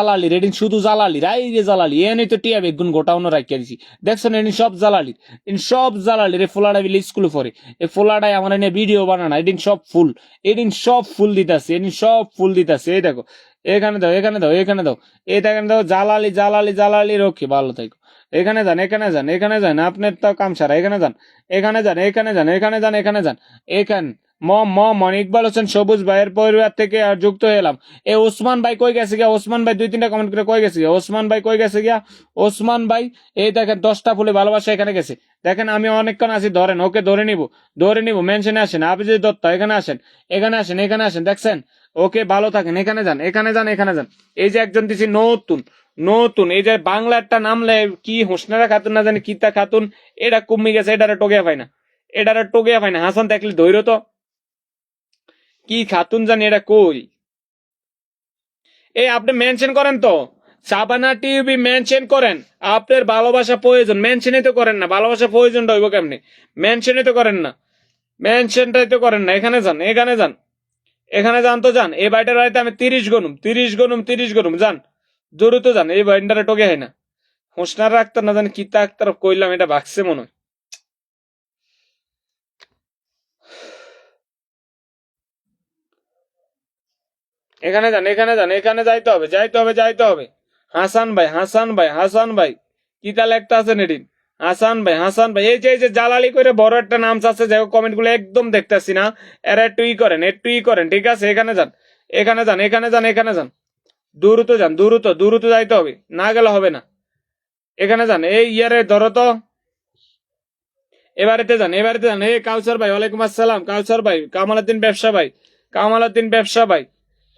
জালালি, রেডিং শুধু জালালি, রাই রে জালালি এনে তো টিয়া বেগুন গোটাউনো রাখিয়া দিছি। দেখছেন এনে সব জালালি ইন সব জালালি রে ফোলাডা বিলে স্কুলে পড়ে এই ফোলাডায় আমার এনে ভিডিও বানানা এদিন সব ফুল এদিন সব ফুল দিতাছে এদিন সব ফুল দিতাছে, এই দেখো। এখানে দাও এখানে দাও এখানে দাও, এই দেখেন দাও, জালালি জালালি জালালি রক্ষে, ভালো থাকো। এখানে যান এখানে যান এখানে যান, আপনার তো কাম সারা, এখানে যান এখানে যান এখানে যান এখানে যান এখানে যান, এখান ম ম ইকবাল হোসেন সবুজ ভাইয়ের পরিবার থেকে যুক্ত এলাম এ ওসমান ভাই কই গেছে গিয়া? ওসমান ভাই দুই তিনটা কমেন্ট করে কই গেছে গিয়া? ওসমান ভাই কই গেছে গিয়া? ওসমান ভাই, এই দেখেন, দশটা ফুলে ভালোবাসা এখানে গেছে। দেখেন, আমি অনেকক্ষণ আছি, ধরেন, ওকে ধরে নিব ধরে নিব মেনশনে আসেন, আপনি দত্ত, এখানে আসেন এখানে আসেন এখানে আসেন, দেখছেন? ওকে ভালো থাকেন, এখানে যান এখানে যান এখানে যান। এই যে একজন দিছি নতুন নতুন, এই যে বাংলা একটা নামলে কি হোসনারা খাতুন না জানি, কিতা খাতুন, এটা কমে গেছে, এটারে টোকিয়া পাই না, এটারে টোকিয়া পাই না। হাসান দেখলে ধৈর্য তো। কি খাতুন জানি এটা কই? এই আপনি মেনশন করেন তো। সাবানা টিভি মেনশন করেন। আপনার ভালোবাসা প্রয়োজন। মেনশনই তো করেন না। ভালোবাসা প্রয়োজনটা হইব কেমনি? মেনশনই তো করেন না। মেনশনটাই তো করেন না। এখানে যান এখানে যান। এখানে যান তো যান। এই বাড়িটার বাড়িতে আমি তিরিশ গনুম তিরিশ গনুম তিরিশ গনুম, যান। দ্রুত যান। এই বাড়িটারে টোকে হয় না। হোসনার রাখতার না জানি কি কিতা আক্তার কইলাম, এটা ভাগছে মনে হয়। এখানে যান এখানে যান, এখানে যাইতে হবে যাইতে হবে যাইতে হবে। হাসান ভাই হাসান ভাই হাসান ভাই। কি তাহলে একটা আছে নেডিন হাসান ভাই হাসান ভাই। এই যে এই যে জালালি করে বড় একটা নাম আছে, যাই কমেন্টগুলো একদম দেখতেছি না। এরা একটু ই করেন একটু ই করেন, ঠিক আছে? এখানে যান এখানে যান এখানে যান এখানে যান। দূরত যান, দূরত দূরত যাইতে হবে। না গেলে হবে না। এখানে যান, এই ইয়ারে ধরো তো। এবারেতে যান এবারেতে যান। এই কাউসার ভাই, ওয়ালাইকুম আসসালাম। কাউসার ভাই কামালউদ্দিন ব্যবসা ভাই কামালউদ্দিন ব্যবসা ভাই।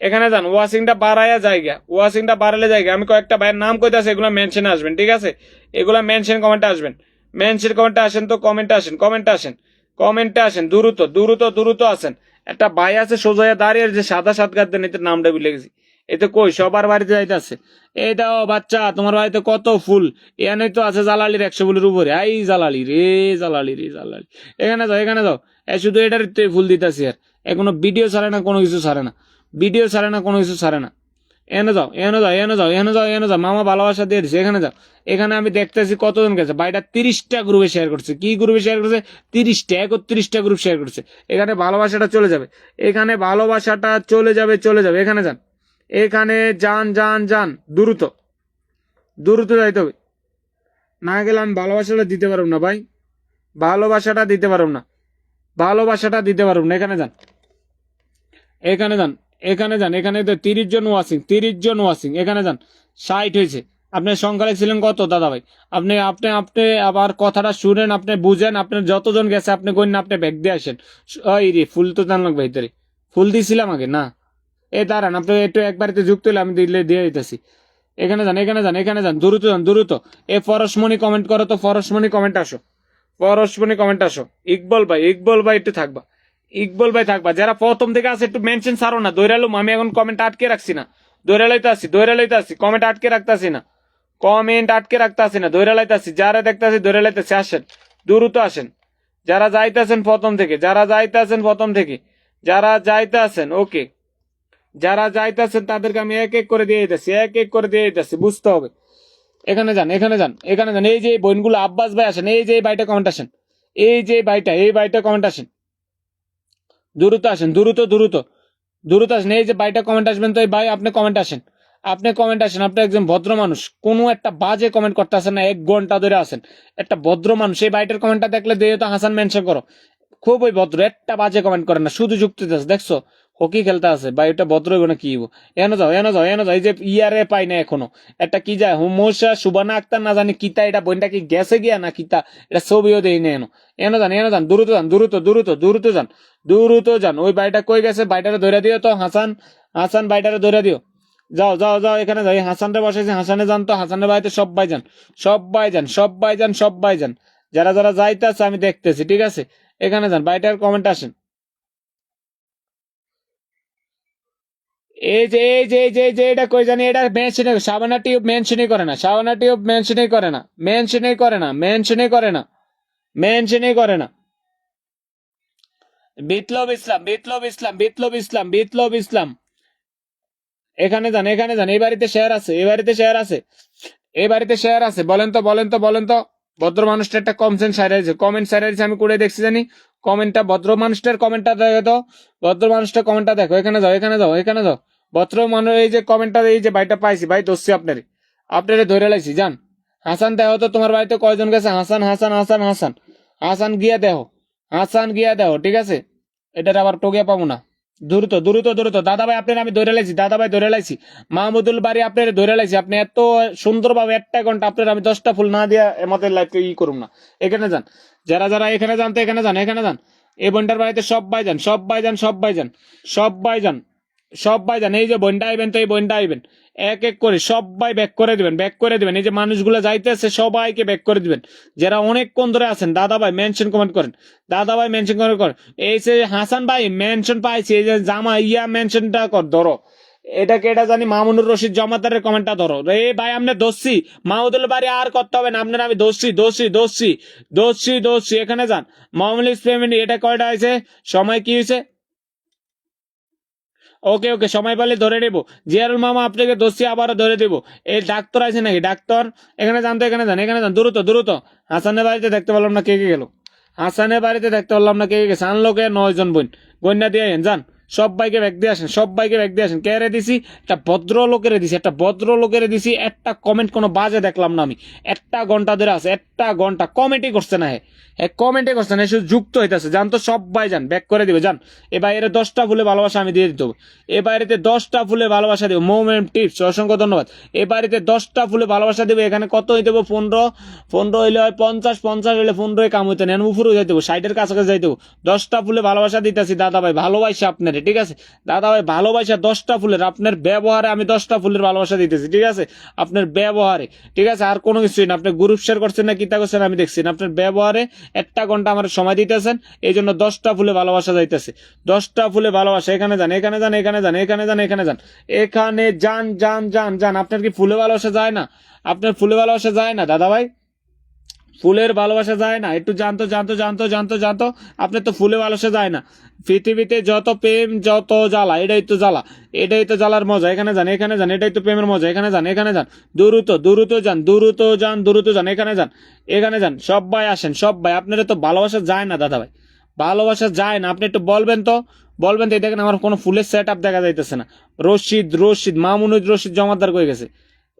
এখানে যান ওয়াশিংটা বাড়াইয়া জায়গা ওয়াশিংটা বাড়ালে জায়গা। আমি কয়েকটা ভাইয়ের নাম কইতাছি এগুলো মেনশনে আসবেন, ঠিক আছে? এগুলা মেনশন কমেন্টে আসবেন। মেনশন কমেন্টে আসেন তো কমেন্টে আসেন কমেন্টে আসেন কমেন্টে আসেন, দ্রুত দ্রুত দ্রুত আসেন। একটা ভাই আছে সোজাইয়া দাঁড়িয়ে, যে সাদা সাত গাছ দেন এতে নামটা ভুলে গেছি। এতে কই, সবার বাড়িতে যাইতেছে। এই দাও বাচ্চা, তোমার বাড়িতে কত ফুল। এখানে তো আছে জালালির একশো ফুলের উপরে। এই জালালি রে জালালি রে, জালালি। এখানে যাও এখানে যাও। এ শুধু এটার ফুল দিতেছি আর। এখনও ভিডিও ছাড়ে না, কোনো কিছু ছাড়ে না। ভিডিও ছাড়ে না, কোনো কিছু ছাড়ে না। এনে যাও এনে যাও এনে যাও এনে যাও এনে যাও, মামা ভালোবাসা দিয়ে দিছে, এখানে যাও। এখানে আমি দেখতেছি কতজন গেছে ভাইটা তিরিশটা গ্রুপে শেয়ার করছে। কি গ্রুপে শেয়ার করছে? তিরিশটা, একত্রিশটা গ্রুপ শেয়ার করছে। এখানে ভালোবাসাটা চলে যাবে। এখানে ভালোবাসাটা চলে যাবে চলে যাবে। এখানে যান। এখানে যান যান যান। দ্রুত। দ্রুত যাইতে হবে। না গেলে আমি ভালোবাসাটা দিতে পারব না ভাই। ভালোবাসাটা দিতে পারব না। ভালোবাসাটা দিতে পারব না। এখানে যান। এখানে যান। এখানে যান, এখানে তো তিরিশ জন ওয়াশিং তিরিশ জন ওয়াশিং এখানে যান। ষাট হয়েছে। আপনি সংখ্যা ছিলেন কত দাদা ভাই আপনি আপনি আপনি আবার কথাটা শুনেন, আপনি বুঝেন আপনার যতজন গেছে, আপনি কইন আপনি ব্যাগ দিয়ে আসেন। ওই রে, ফুল তো জান লাগবে ভিতরে ফুল দিছিলাম আগে, না? এ দাঁড়ান, আপনি একটু একবারে যুক্ত হলে আমি দিলে দিয়ে দিতেছি। এখানে যান এখানে যান এখানে যান, দ্রুত যান, দ্রুত। এ ফরসমণি কমেন্ট করো তো ফরসমণি কমেন্ট আসো। ফরসমণি কমেন্ট আসো। ইকবল ভাই ইকবল ভাই একটু থাকবা। ইকবল ভাই থাকবা। যারা প্রথম থেকে আছে, একটু মেনশন ছাড়ো না। দৈরালুম, আমি এখন কমেন্ট আটকে রাখছি না। দৈরালাইতে আসি দৈরালাইতে আসি কমেন্ট আটকে রাখতাছি না। কমেন্ট আটকে রাখতাছি না। দৈরালাইতে আসি যারা দেখতাছি দৈরালাইতেছি আসেন। দ্রুত আসেন। যারা যাইতেছেন প্রথম থেকে, যারা যাইতে যাইতেছেন প্রথম থেকে, যারা যাইতে আছেন ওকে যারা যাইতেছেন তাদেরকে আমি এক এক করে দিয়ে দিতেছি, এক এক করে দিয়ে দিতেছি, বুঝতে হবে। এখানে যান এখানে যান এখানে যান। এই যে বোনগুলো, আব্বাস ভাই আসেন, এই যে এই বাইটা কমেন্ট আসেন। এই যে বাইটা এই বাইটা কমেন্ট আসেন। দ্রুত আসেন, দ্রুত দ্রুত। দ্রুত আসেন, এই যে ভাইটা কমেন্ট আসবেন তো, এই ভাই, আপনি কমেন্ট আসেন। আপনি কমেন্ট আসেন, আপনি একজন ভদ্র মানুষ, কোনো একটা বাজে কমেন্ট করতে আসেন না, এক ঘণ্টা ধরে আসেন একটা ভদ্র মানুষ, এই বাইটার কমেন্টটা দেখলে দিয়ে তো হাসান মেনশন করো। খুবই ভদ্র, একটা বাজে কমেন্ট করেন না, শুধু যুক্তি আছে দেখছ হকি খেলতে আছে, বা এটা ভদ্র হইব না কি হইব? এনো যাও এনো যাও এনো যাও, এই যে ইয়ারে পাই না এখনও। একটা কি যায়, হুমোসা, সুবানা আক্তার না জানি কিতা, এটা বইনটা কি গেছে গিয়া না কিতা, এটা ছবিও দেই না এনো। এনো যান এনো যান, দ্রুত যান, দ্রুত দ্রুত দ্রুত যান দ্রুত যান। ওই বাইটা কই গেছে বাইটারে ধরে দিও তো, হাসান হাসান বাইটারে ধরে দিও। যাও যাও যাও, এখানে যাও, এই হাসানরে বসেছে হাসানে যান তো, হাসানের বাড়িতে সবাই যান সবাই যান সবাই যান সবাই যান। যারা যারা যাইতেছে, আমি দেখতেছি, ঠিক আছে? এখানে যান বাইটার কমেন্ট আসেন। এই যে এই যে এই যে যে, এটা কই জানি, এটা মেনশনই সাবানা টিউব মেনশনই করে না। সাবানা টিউব মেনশনই করে না। মেনশনই করে না। মেনশনই করে না। মেনশনই করে না। বিপ্লব ইসলাম বিপ্লব ইসলাম বিপ্লব ইসলাম বিপ্লব ইসলাম। এখানে যান এখানে যান। এই বাড়িতে শেয়ার আছে, এই বাড়িতে শেয়ার আছে। এই বাড়িতে শেয়ার আছে। বলেন তো বলেন তো বলেন তো। ভদ্র মানুষটা একটা কমেন্ট সাইরাইছে কমেন্ট সাইরাইছে আমি করে দেখছি জানি। কমেন্টটা ভদ্র মানুষটার কমেন্টটা দেখো তো। ভদ্র মানুষটার কমেন্টটা দেখো। এখানে যাও এখানে যাও এখানে যাও। মানুষ এই যে কমেন্টটা এই যে বাড়িটা পাইছি, ভাই দোষী আপনার। আপনারে ধরে লাইছি যান হাসান দেহ তো, তোমার বাড়িতে কয়জন গেছে? হাসান হাসান হাসান হাসান। হাসান গিয়া দেখো। হাসান গিয়া দেখো, ঠিক আছে? এটার আবার টোকিয়া পাবো না। দ্রুত দ্রুত দ্রুত। দাদা ভাই আপনার আমি ধরে লাইছি দাদা ভাই ধরে লাইছি। মাহমুদুল বাড়ি আপনার ধরে লাইছি। আপনি এত সুন্দরভাবে একটা ঘণ্টা আপনার আমি দশটা ফুল না দিয়া আমাদের লাইফকে ই করুম না। এখানে যান। যারা যারা এখানে যান তো এখানে যান এখানে যান। এই বন্ডার বাড়িতে সব ভাই যান সব ভাই যান সব ভাই যান সব ভাই যান। সব ভাই যান এই যে বন্ডা আইবেন তো এই বন্ডা আইবেন। এক এক করে সবাই ব্যাক করে দিবেন ব্যাক করে দিবেন। এই যে মানুষগুলো যাইতেছে, সবাইকে ব্যাক করে দিবেন। যারা অনেকক্ষণ ধরে আছেন, দাদা ভাই মেনশন কমেন্ট করেন। দাদা ভাই মেনশন কমেন্ট করেন। এই যে হাসান ভাই মেনশন পাইছি, এই যে জামা ইয়া মেনশনটা কর, ধরো। এটাকে এটা জানি মামুনুর রশিদ জমাদারের কমেন্টটা ধরো। রে ভাই আপনি দোষী। মাহমুদুল বাড়ি আর করতে হবে না, আপনার আমি দোষী দোষী দোষী দোষী দোষী। এখানে যান। মামুল পেমেন্ট এটা কয়টা হয়েছে? সময় কি হয়েছে? ওকে ওকে, সময় পেলে ধরে নেব। জিয়ারুল মামা, আপনাকে দোষী আবারও ধরে দেবো। এই ডাক্তার আছে নাকি? ডাক্তার? এখানে যান তো, এখানে যান এখানে যান। দ্রুত দ্রুত। হাসানের বাড়িতে দেখতে পারলাম না কে কে গেল। হাসানের বাড়িতে দেখতে পারলাম না কে কে গেছে। আনলোকে নয় জন বোন। গন্যা দিয়ে যান। সব বাইকে ব্যাগ দিয়ে আসেন, সব বাইকে ব্যাগ দিয়ে আসেন। কে রে দিছি? একটা ভদ্র লোকেরে দিছি, একটা ভদ্র লোকেরে দিছি, একটা কমেন্ট কোনো বাজে দেখলাম না আমি। একটা ঘণ্টা ধরে আছে, একটা ঘণ্টা। কমেন্টই করছে না হে। কমেন্টে করছে না শুধু যুক্ত হইতেছে। জান তো সবাই যান ব্যাক করে দিবে, যান। এ বাইরে দশটা ফুলে ভালোবাসা আমি দিয়ে দিতে এ বাড়িতে দশটা ফুলে ভালোবাসা দেবো। মোমেন্ট টিপস, অসংখ্য ধন্যবাদ। এ বাড়িতে দশটা ফুলে ভালোবাসা দেবো, এখানে কত হইতে দেবো পনেরো। পনেরো হইলে হয় পঞ্চাশ পঞ্চাশ হইলে পনেরো কাম হইতে নেন উপরে যাইতে দেবো ষাটের কাছাকাছি যাইতে দশটা ফুলে ভালোবাসা দিতেছি, দাদা ভাই, ভালোবাসা আপনার। ঠিক আছে? দাদা ভাই, ভালোবাসা দশটা ফুলের, আপনার ব্যবহারে আমি দশটা ফুলের ভালোবাসা দিতেছি, ঠিক আছে? আপনার ব্যবহারে, ঠিক আছে? আর কোনো কিছুই না, আপনি গ্রুপ শেয়ার করছেন না, কিতা করছেন আমি দেখছি না। আপনার ব্যবহারে একটা ঘণ্টা আমার সময় দিতেছেন এই জন্য দশটা ফুলে ভালোবাসা যাইতেছে। দশটা ফুলে ভালোবাসা, এখানে যান এখানে যান এখানে যান এখানে যান এখানে যান। এখানে যান যান যান যান। আপনার কি ফুলে ভালোবাসা যায় না? আপনার ফুলে ভালোবাসা যায় না, দাদা ভাই? ফুলের ভালোবাসা যায় না। একটু জানতো জানতো জানতো জানতো জানতো আপনার তো ফুলে ভালোবাসা যায় না। পৃথিবীতে যত প্রেম, যত জ্বালা, এটাই তো জ্বালা। এটাই তো জ্বালার মজা। এখানে যান এখানে যান, এটাই তো প্রেমের মজা। এখানে যান এখানে যান। দ্রুত দ্রুত যান দ্রুত যান দ্রুত যান, এখানে যান এখানে যান। সব ভাই আসেন সব ভাই আপনারা তো ভালোবাসা যায় না, দাদা ভাই। ভালোবাসা যায় না। আপনি একটু বলবেন তো? বলবেন তো, এই দেখেন আমার কোনো ফুলের সেট আপ দেখা যাইতেছে না। রশিদ রশিদ মামুনুদ রশিদ জমাদার কয়ে গেছে?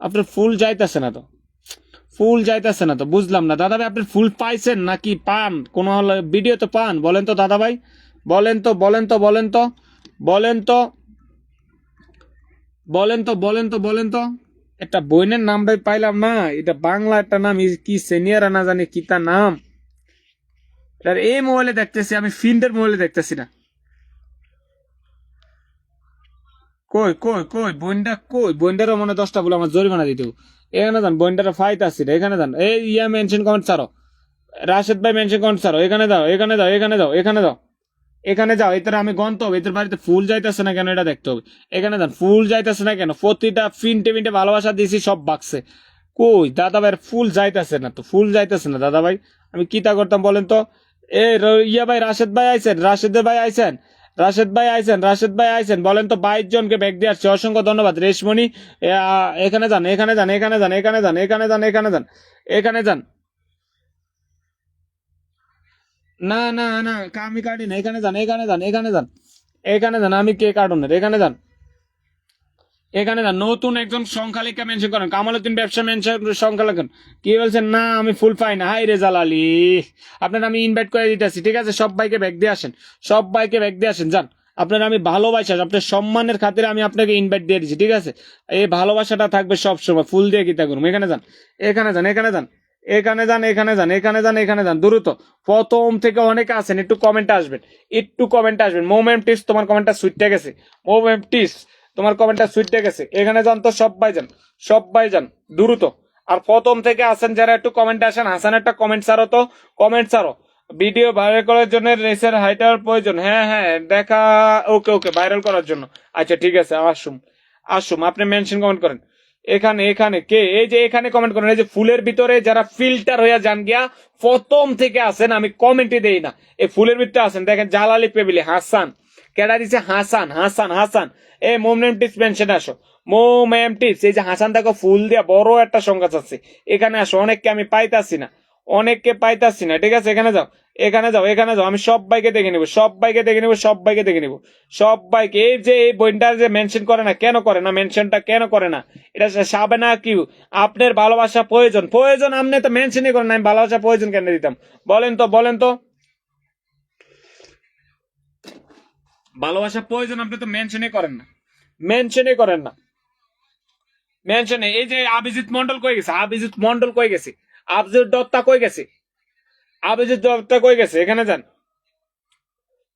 আপনার ফুল যাইতেছে না তো? ফুল যাইতেছে না তো, বুঝলাম না। দাদা ভাই আপনি ফুল পাইছেন নাকি পান? কোন ভিডিও তো পান? বলেন তো দাদা ভাই বলেন তো বলেন তো বলেন তো বলেন তো বলেন তো বলেন তো বলেন তো। একটা বইনের নাম ভাই পাইলাম না, এটা বাংলা একটা নাম কি সিনিয়র না জানি কি তার নাম। এটার এই মোবাইলে দেখতেছি, আমি ফিন্ডের মোবাইলে দেখতেছি না। কই কই কই, বইনটা কই? বইনটারও মনে দশটা বলে আমার জরিমানা দিতে। এখানে যান বইনটারও ফাইট আসছে এখানে যান। এই ইয়া মেনশন কমেন্ট ছাড়ো। রাশেদ ভাই মেনশন কমেন্ট ছাড়ো। এখানে দাও এখানে দাও এখানে দাও এখানে দাও এখানে যাও। এদের আমি গন্ত হবে এদের বাড়িতে ফুল যাইতেছে না কেন, এটা দেখতে হবে। এখানে যান, ফুল যাইতেছে না কেন? প্রতিটা ফিনটে মিনটে ভালোবাসা দিয়েছি সব বাক্সে কই, দাদা ভাইয়ের ফুল যাইতেছে না তো? ফুল যাইতেছে না, দাদা ভাই? আমি কিতা করতাম বলেন তো? এ ইয়া ভাই, রাশেদ ভাই আইছেন, রাশেদের ভাই আইছেন? রাশেদ ভাই আইছেন রাশেদ ভাই আইছেন বলেন তো বাইশ জনকে ব্যাগ দিয়ে আসছে অসংখ্য ধন্যবাদ রেশমণি এখানে যান এখানে যান এখানে যান এখানে যান এখানে যান এখানে যান এখানে যান না না না আমি কাটি না এখানে যান এখানে যান এখানে যান এখানে যান আমি কে কার্টুনের এখানে যান এখানে যান নতুন একজন সংখ্যালিকা মেনশন করেন। কামালুদ্দিন ব্যবসা মেনশন সংখ্যালেখন কি বলছেন? না, আমি ফুল পাই না হাই রেজাল আলী আপনার আমি ইনভাইট করে দিতেছি, ঠিক আছে? সব বাইকে ব্যাগ দিয়ে আসেন। সব বাইকে ব্যাগ দিয়ে আসেন। যান, আপনার আমি ভালোবাসা, আপনার সম্মানের খাতিরে আমি আপনাকে ইনভাইট দিয়ে দিচ্ছি ঠিক আছে? এই ভালোবাসাটা থাকবে সব সময়। ফুল দিয়ে গীতা করুন। এখানে যান এখানে যান এখানে যান এখানে যান এখানে যান এখানে যান এখানে যান। দ্রুত। প্রথম থেকে অনেকে আছেন, একটু কমেন্ট আসবেন। একটু কমেন্ট আসবেন। মোমেন্ট টিস তোমার কমেন্টটা সুইটে গেছে। মোমেন্ট টিস তোমার কমেন্টটা সুইটে গেছে। এখানে যান তো সবাই যান সবাই যান, দ্রুত। আর প্রথম থেকে আসেন যারা, একটু কমেন্ট আসেন। হাসান একটা কমেন্ট ছাড়ো তো কমেন্ট ছাড়ো। ভিডিও ভাইরাল করার জন্য রেসের হাইটার প্রয়োজন। হ্যাঁ হ্যাঁ দেখা ওকে ওকে ভাইরাল করার জন্য। আচ্ছা ঠিক আছে আসুম আসুম আপনি মেনশন কমেন্ট করেন। এখানে এখানে, কে? এই যে এখানে কমেন্ট করেন, এই যে ফুলের ভিতরে যারা ফিল্টার হইয়া যান গিয়া, প্রথম থেকে আসেন, আমি কমেন্টে দেই না। এই ফুলের ভিতরে আসেন, দেখেন, জালালি পেবিলি, হাসান। কেডা দিছে? হাসান হাসান হাসান। এ, মোম নেম টিপস মেনশন আসো। মোম এম টিপস, এই যে হাসান দেখো, ফুল দিয়া বড় একটা সংখ্যা আছে। এখানে আসো, অনেককে আমি পাইতাছি না। অনেককে পাইতাছি না, ঠিক আছে? এখানে যাও এখানে যাও এখানে যাও। আমি সব বাইকে দেখে নিব সব বাইকে দেখে নিব সব বাইকে দেখে নিব। সব বাইকে এই যে, এই বইটা যে মেনশন করে না, কেন করে না? মেনশনটা কেন করে না? এটা সাবে না কি? আপনার ভালোবাসা প্রয়োজন। প্রয়োজন আপনি তো মেনশনই করেন আমি ভালোবাসা প্রয়োজন কেন দিতাম? বলেন তো বলেন তো। ভালোবাসা প্রয়োজন আপনি তো মেনশনই করেন না। মেনশনই করেন না। মেনশনে এই যে আবিজিৎ মন্ডল কই গেছে? আবিজিৎ মন্ডল কই গেছে? অভিজিৎ দত্তা কই গেছে? আবিজিৎ দত্তা কই গেছে? এখানে যান।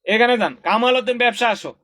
এখানে যান। কামাল উদ্দিন ব্যবসা আসো।